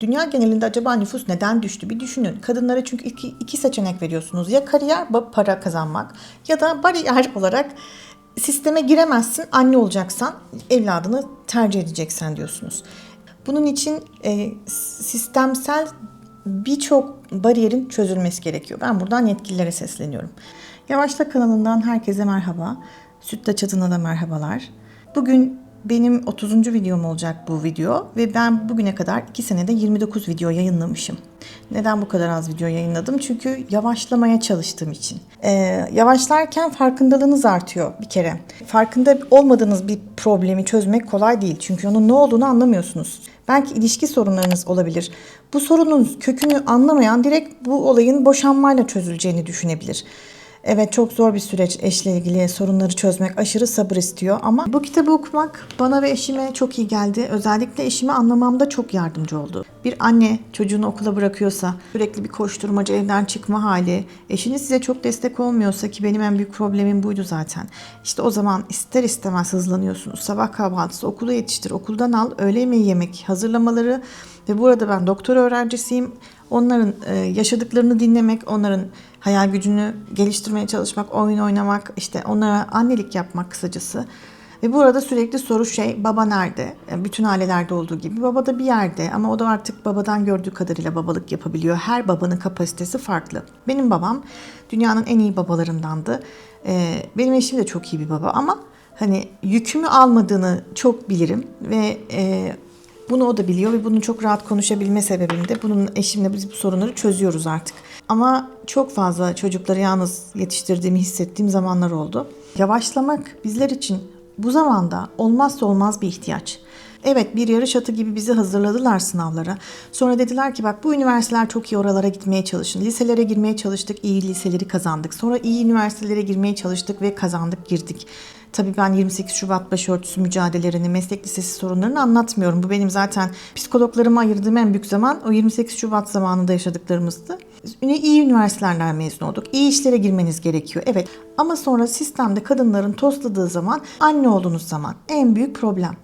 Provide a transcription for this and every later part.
Dünya genelinde acaba nüfus neden düştü? Bir düşünün. Kadınlara çünkü iki, iki seçenek veriyorsunuz. Ya kariyer, para kazanmak ya da bariyer olarak sisteme giremezsin, anne olacaksan evladını tercih edeceksen diyorsunuz. Bunun için e, sistemsel birçok bariyerin çözülmesi gerekiyor. Ben buradan yetkililere sesleniyorum. Yavaşla kanalından herkese merhaba. Sütle Çatına da merhabalar. Bugün benim 30. videom olacak bu video ve ben bugüne kadar 2 senede 29 video yayınlamışım. Neden bu kadar az video yayınladım? Çünkü yavaşlamaya çalıştığım için. Ee, yavaşlarken farkındalığınız artıyor bir kere. Farkında olmadığınız bir problemi çözmek kolay değil. Çünkü onun ne olduğunu anlamıyorsunuz. Belki ilişki sorunlarınız olabilir. Bu sorunun kökünü anlamayan direkt bu olayın boşanmayla çözüleceğini düşünebilir. Evet çok zor bir süreç eşle ilgili sorunları çözmek aşırı sabır istiyor ama bu kitabı okumak bana ve eşime çok iyi geldi. Özellikle eşime anlamamda çok yardımcı oldu. Bir anne çocuğunu okula bırakıyorsa sürekli bir koşturmaca evden çıkma hali, eşiniz size çok destek olmuyorsa ki benim en büyük problemim buydu zaten. İşte o zaman ister istemez hızlanıyorsunuz. Sabah kahvaltısı okula yetiştir, okuldan al, öğle yemeği yemek hazırlamaları ve burada ben doktor öğrencisiyim. Onların e, yaşadıklarını dinlemek, onların hayal gücünü geliştirmeye çalışmak, oyun oynamak, işte onlara annelik yapmak kısacası. Ve burada sürekli soru şey, baba nerede? Bütün ailelerde olduğu gibi baba da bir yerde ama o da artık babadan gördüğü kadarıyla babalık yapabiliyor. Her babanın kapasitesi farklı. Benim babam dünyanın en iyi babalarındandı. Ee, benim eşim de çok iyi bir baba ama hani yükümü almadığını çok bilirim ve e, bunu o da biliyor ve bunu çok rahat konuşabilme sebebim de bunun eşimle biz bu sorunları çözüyoruz artık. Ama çok fazla çocukları yalnız yetiştirdiğimi hissettiğim zamanlar oldu. Yavaşlamak bizler için bu zamanda olmazsa olmaz bir ihtiyaç. Evet bir yarış atı gibi bizi hazırladılar sınavlara. Sonra dediler ki bak bu üniversiteler çok iyi oralara gitmeye çalışın. Liselere girmeye çalıştık, iyi liseleri kazandık. Sonra iyi üniversitelere girmeye çalıştık ve kazandık, girdik. Tabii ben 28 Şubat başörtüsü mücadelelerini, meslek lisesi sorunlarını anlatmıyorum. Bu benim zaten psikologlarıma ayırdığım en büyük zaman o 28 Şubat zamanında yaşadıklarımızdı. İyi üniversitelerden mezun olduk. İyi işlere girmeniz gerekiyor. Evet ama sonra sistemde kadınların tosladığı zaman anne olduğunuz zaman en büyük problem.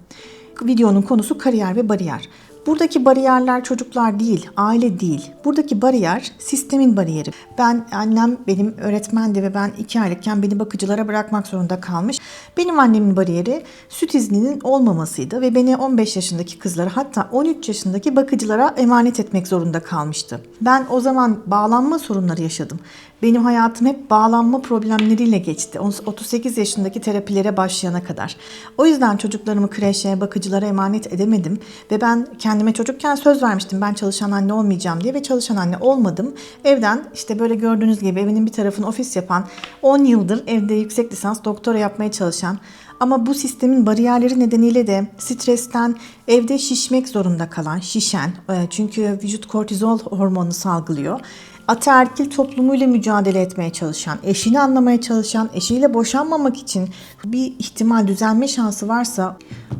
Videonun konusu kariyer ve bariyer. Buradaki bariyerler çocuklar değil, aile değil. Buradaki bariyer sistemin bariyeri. Ben annem benim öğretmendi ve ben iki aylıkken beni bakıcılara bırakmak zorunda kalmış. Benim annemin bariyeri süt izninin olmamasıydı ve beni 15 yaşındaki kızlara hatta 13 yaşındaki bakıcılara emanet etmek zorunda kalmıştı. Ben o zaman bağlanma sorunları yaşadım. Benim hayatım hep bağlanma problemleriyle geçti. 38 yaşındaki terapilere başlayana kadar. O yüzden çocuklarımı kreşe, bakıcılara emanet edemedim ve ben kendime çocukken söz vermiştim ben çalışan anne olmayacağım diye ve çalışan anne olmadım. Evden işte böyle gördüğünüz gibi evinin bir tarafını ofis yapan, 10 yıldır evde yüksek lisans doktora yapmaya çalışan ama bu sistemin bariyerleri nedeniyle de stresten evde şişmek zorunda kalan, şişen e, çünkü vücut kortizol hormonu salgılıyor ataerkil toplumuyla mücadele etmeye çalışan, eşini anlamaya çalışan, eşiyle boşanmamak için bir ihtimal düzelme şansı varsa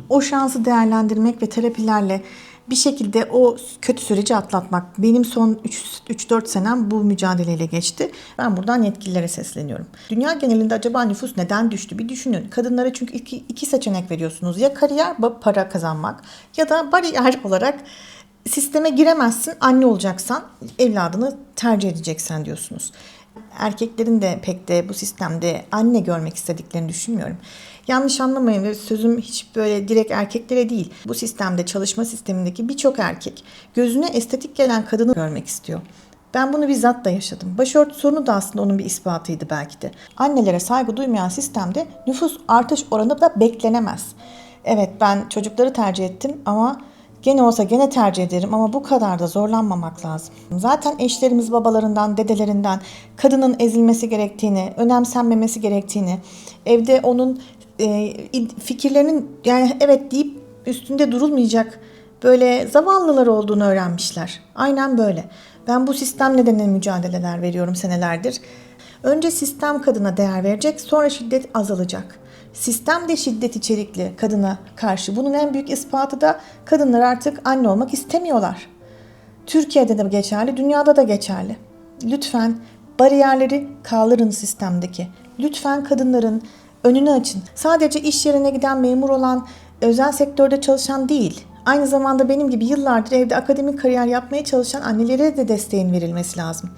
o şansı değerlendirmek ve terapilerle bir şekilde o kötü süreci atlatmak. Benim son 3-4 senem bu mücadeleyle geçti. Ben buradan yetkililere sesleniyorum. Dünya genelinde acaba nüfus neden düştü? Bir düşünün. Kadınlara çünkü iki, iki seçenek veriyorsunuz. Ya kariyer, para kazanmak ya da bariyer olarak sisteme giremezsin anne olacaksan evladını tercih edeceksen diyorsunuz. Erkeklerin de pek de bu sistemde anne görmek istediklerini düşünmüyorum. Yanlış anlamayın ve sözüm hiç böyle direkt erkeklere değil. Bu sistemde çalışma sistemindeki birçok erkek gözüne estetik gelen kadını görmek istiyor. Ben bunu bizzat da yaşadım. Başörtü sorunu da aslında onun bir ispatıydı belki de. Annelere saygı duymayan sistemde nüfus artış oranı da beklenemez. Evet ben çocukları tercih ettim ama Gene olsa gene tercih ederim ama bu kadar da zorlanmamak lazım. Zaten eşlerimiz babalarından, dedelerinden kadının ezilmesi gerektiğini, önemsenmemesi gerektiğini, evde onun e, fikirlerinin yani evet deyip üstünde durulmayacak böyle zavallılar olduğunu öğrenmişler. Aynen böyle. Ben bu sistem nedeniyle mücadeleler veriyorum senelerdir. Önce sistem kadına değer verecek, sonra şiddet azalacak. Sistem de şiddet içerikli kadına karşı. Bunun en büyük ispatı da kadınlar artık anne olmak istemiyorlar. Türkiye'de de geçerli, dünyada da geçerli. Lütfen bariyerleri kaldırın sistemdeki. Lütfen kadınların önünü açın. Sadece iş yerine giden memur olan özel sektörde çalışan değil, Aynı zamanda benim gibi yıllardır evde akademik kariyer yapmaya çalışan annelere de desteğin verilmesi lazım.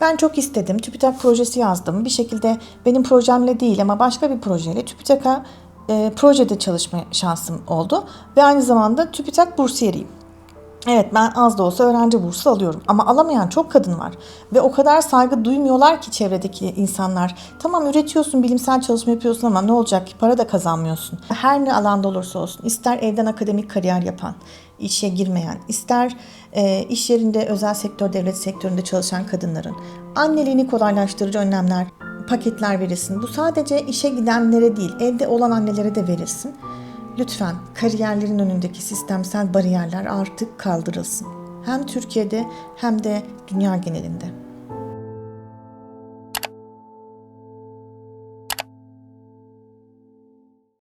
Ben çok istedim. TÜBİTAK projesi yazdım. Bir şekilde benim projemle değil ama başka bir projeyle TÜBİTAK'a e, projede çalışma şansım oldu. Ve aynı zamanda TÜBİTAK bursiyeriyim. Evet ben az da olsa öğrenci bursu alıyorum ama alamayan çok kadın var ve o kadar saygı duymuyorlar ki çevredeki insanlar. Tamam üretiyorsun, bilimsel çalışma yapıyorsun ama ne olacak ki para da kazanmıyorsun. Her ne alanda olursa olsun ister evden akademik kariyer yapan, işe girmeyen, ister e, iş yerinde özel sektör, devlet sektöründe çalışan kadınların anneliğini kolaylaştırıcı önlemler, paketler verilsin. Bu sadece işe gidenlere değil, evde olan annelere de verilsin. Lütfen kariyerlerin önündeki sistemsel bariyerler artık kaldırılsın. Hem Türkiye'de hem de dünya genelinde.